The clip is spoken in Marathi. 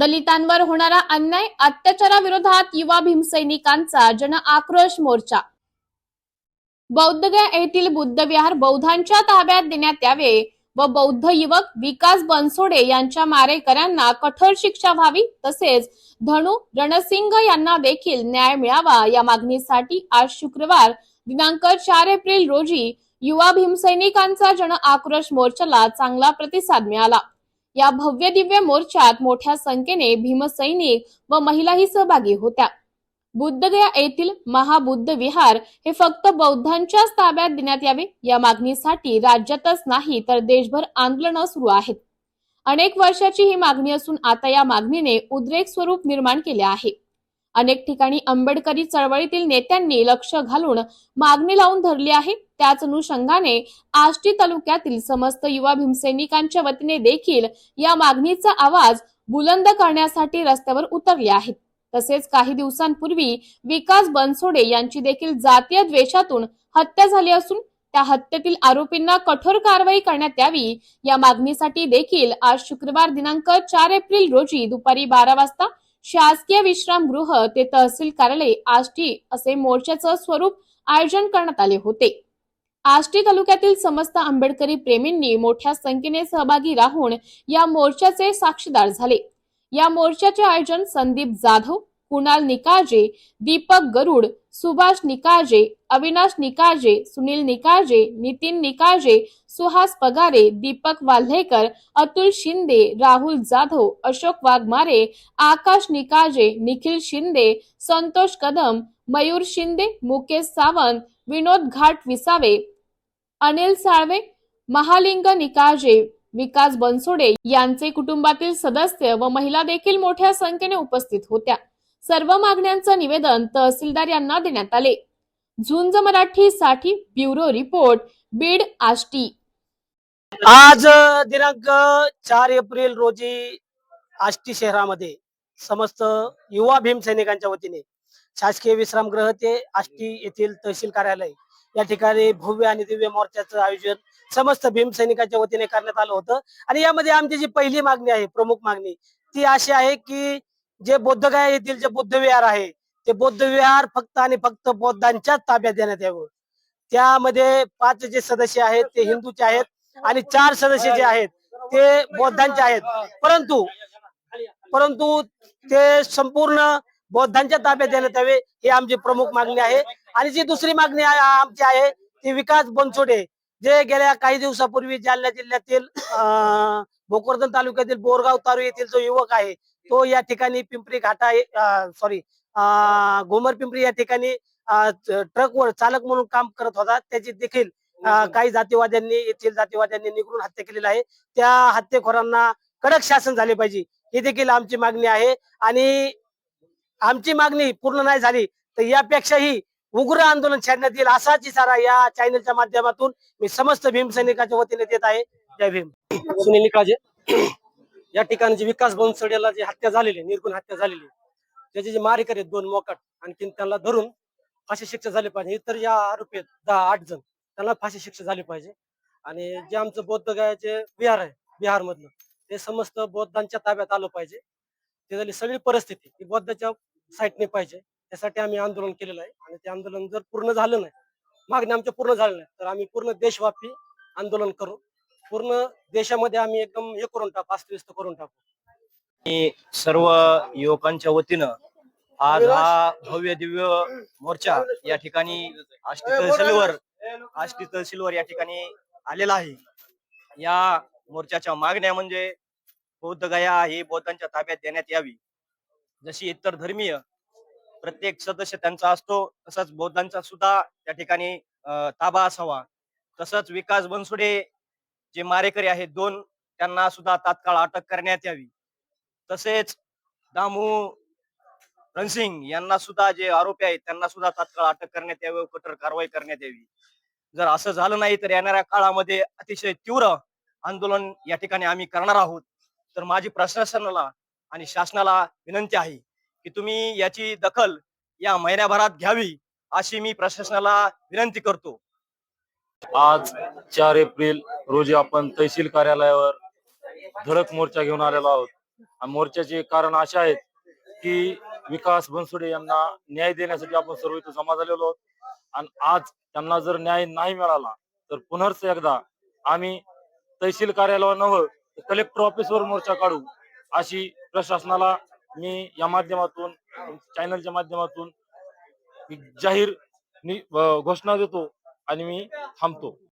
दलितांवर होणारा अन्याय अत्याचाराविरोधात युवा भीमसैनिकांचा जन आक्रोश मोर्चा. बौद्धगया येथील बुद्धविहार बौद्धांच्या ताब्यात देण्यात यावे व बौद्ध युवक विकास बनसोडे यांच्या मारेकऱ्यांना कठोर शिक्षा व्हावी तसेच धनु रणसिंग यांना देखील न्याय मिळावा या मागणीसाठी आज शुक्रवार दिनांक चार एप्रिल रोजी युवा भीमसैनिकांचा जन आक्रोश मोर्चाला चांगला प्रतिसाद मिळाला. या भव्य दिव्य मोर्चात मोठ्या संख्येने भीमसैनिक व महिलाही सहभागी होत्या. बुद्धगया येथील महाबुद्ध विहार हे फक्त बौद्धांच्याच ताब्यात देण्यात यावे या मागणीसाठी राज्यातच नाही तर देशभर आंदोलनं सुरू आहेत. अनेक वर्षाची ही मागणी असून आता या मागणीने उद्रेक स्वरूप निर्माण केले आहे. अनेक ठिकाणी आंबेडकरी चळवळीतील नेत्यांनी लक्ष घालून मागणी लावून धरली आहे. त्याच अनुषंगाने आष्टी तालुक्यातील समस्त युवा भीमसैनिकांच्या वतीने देखील या मागणीचा आवाज बुलंद करण्यासाठी रस्त्यावर उतरले आहेत. तसेच काही दिवसांपूर्वी विकास बनसोडे यांची देखील जातीय द्वेषातून हत्या झाली असून त्या हत्येतील आरोपींना कठोर कारवाई करण्यात यावी या मागणीसाठी देखील आज शुक्रवार दिनांक चार एप्रिल रोजी दुपारी बारा वाजता शासकीय विश्रामगृह ते तहसील कार्यालय आष्टी असे मोर्चाचं स्वरूप आयोजन करण्यात आले होते. आष्टी तालुक्यातील समस्त आंबेडकरी प्रेमींनी मोठ्या संख्येने सहभागी राहून या मोर्चाचे साक्षीदार झाले. या मोर्चाचे आयोजन संदीप जाधव कुणाल निकाळजे दीपक गरुड सुभाष निकाळजे अविनाश निकाळजे सुनील निकाळजे नितीन निकाळजे सुहास पगारे दीपक वाल्हेकर अतुल शिंदे राहुल जाधव अशोक वाघमारे आकाश निकाळजे निखिल शिंदे संतोष कदम मयूर शिंदे मुकेश सावंत विनोद घाट विसावे अनिल साळवे महालिंग निकाजे विकास बनसोडे यांचे कुटुंबातील सदस्य व महिला देखील मोठ्या संख्येने उपस्थित होत्या. सर्व मागण्यांचं निवेदन तहसीलदार यांना देण्यात आले. झुंज मराठी साठी ब्युरो रिपोर्ट बीड आष्टी. आज दिनांक चार एप्रिल रोजी आष्टी शहरामध्ये समस्त युवा भीमसैनिकांच्या वतीने शासकीय विश्रामगृह ते आष्टी येथील तहसील कार्यालय. या ठिकाणी भव्य आणि दिव्य मोर्चाचं आयोजन समस्त भीमसैनिकांच्या वतीने करण्यात आलं होतं. आणि यामध्ये आमची जी पहिली मागणी आहे प्रमुख मागणी ती अशी आहे की जे बौद्धगया येथील जे बुद्ध विहार आहे ते बौद्ध विहार फक्त आणि फक्त बौद्धांच्याच ताब्यात देण्यात यावं. त्यामध्ये पाच जे सदस्य आहेत ते हिंदूचे आहेत आणि चार सदस्य जे आहेत ते बौद्धांचे आहेत. परंतु परंतु ते संपूर्ण बौद्धांच्या ताब्यात देण्यात यावे ही आमची प्रमुख मागणी आहे. आणि जी दुसरी मागणी आमची आहे ती विकास बनसोडे जे गेल्या काही दिवसापूर्वी जालना जिल्ह्यातील भोकरदन तालुक्यातील बोरगाव तालु येथील जो युवक आहे तो या ठिकाणी पिंपरी घाटा सॉरी घोमर पिंपरी या ठिकाणी ट्रकवर चालक म्हणून काम करत होता. त्याची देखील अं, काही जातीवाद्यांनी येथील जातीवाद्यांनी निघून हत्या केलेली आहे. त्या हत्येखोरांना कडक शासन झाले पाहिजे. ही देखील आमची मागणी आहे. आणि आमची मागणी पूर्ण नाही झाली तर यापेक्षाही उग्र आंदोलन छेडण्यात येईल असाच इशारा या चॅनलच्या माध्यमातून मी समस्त भीमसैनिकाच्या वतीने देत आहे. जय भीम. सुनील काजे या ठिकाणी जे विकास बनसोडेला जी हत्या झालेली निर्गुण हत्या झालेली त्याचे जे मारेकर आहेत दोन मोकाट आणखीन त्यांना धरून फाशी शिक्षा झाली पाहिजे. इतर या आरोपी आहेत दहा आठ जण त्यांना फाशी शिक्षा झाली पाहिजे. आणि जे आमचं बौद्ध गायाचे विहार आहे बिहार मधलं ते समस्त बौद्धांच्या ताब्यात आलं पाहिजे. ते झाली सगळी परिस्थिती. बौद्धाच्या साईडने पाहिजे. त्यासाठी आम्ही आंदोलन केलेलं आहे. आणि ते आंदोलन जर पूर्ण झालं नाही मागणी आमच्या पूर्ण झालं नाही तर आम्ही पूर्ण देशव्यापी आंदोलन करू. पूर्ण देशामध्ये आम्ही एकदम हे करून टाकू अस्तव्यस्त करून टाकू. मी सर्व युवकांच्या वतीनं आज हा भव्य दिव्य मोर्चा या ठिकाणी आष्टी तहसीलवर आष्टी तहसीलवर या ठिकाणी आलेला आहे. या मोर्चाच्या मागण्या म्हणजे बौद्ध गया ही बौद्धांच्या ताब्यात देण्यात यावी. जशी इतर धर्मीय प्रत्येक सदस्य त्यांचा असतो तसंच बौद्धांचा सुद्धा त्या ठिकाणी अं, ताबा असावा. तसंच विकास बनसुडे जे मारेकरी आहेत दोन त्यांना सुद्धा तात्काळ अटक करण्यात यावी. तसेच दामू रणसिंग यांना सुद्धा जे आरोपी आहेत त्यांना सुद्धा तात्काळ अटक करण्यात यावी कठोर कारवाई करण्यात यावी. जर असं झालं नाही तर येणाऱ्या काळामध्ये अतिशय तीव्र आंदोलन या ठिकाणी आम्ही करणार आहोत. तर माझी प्रशासनाला आणि शासनाला विनंती आहे की तुम्ही याची दखल या महिन्याभरात घ्यावी अशी मी प्रशासनाला विनंती करतो. आज चार एप्रिल रोजी आपण तहसील कार्यालयावर धडक मोर्चा घेऊन आलेलो आहोत. मोर्चाचे कारण असे आहेत की विकास बनसोडे यांना न्याय देण्यासाठी आपण सर्व इथं जमा झालेलो आहोत. आणि आज त्यांना जर न्याय नाही मिळाला तर पुनर्च एकदा आम्ही तहसील कार्यालयावर नव्ह कलेक्टर ऑफिसवर मोर्चा काढू. अशी प्रशासनाला मी या माध्यमातून चॅनलच्या माध्यमातून जाहीर घोषणा देतो आणि मी थांबतो.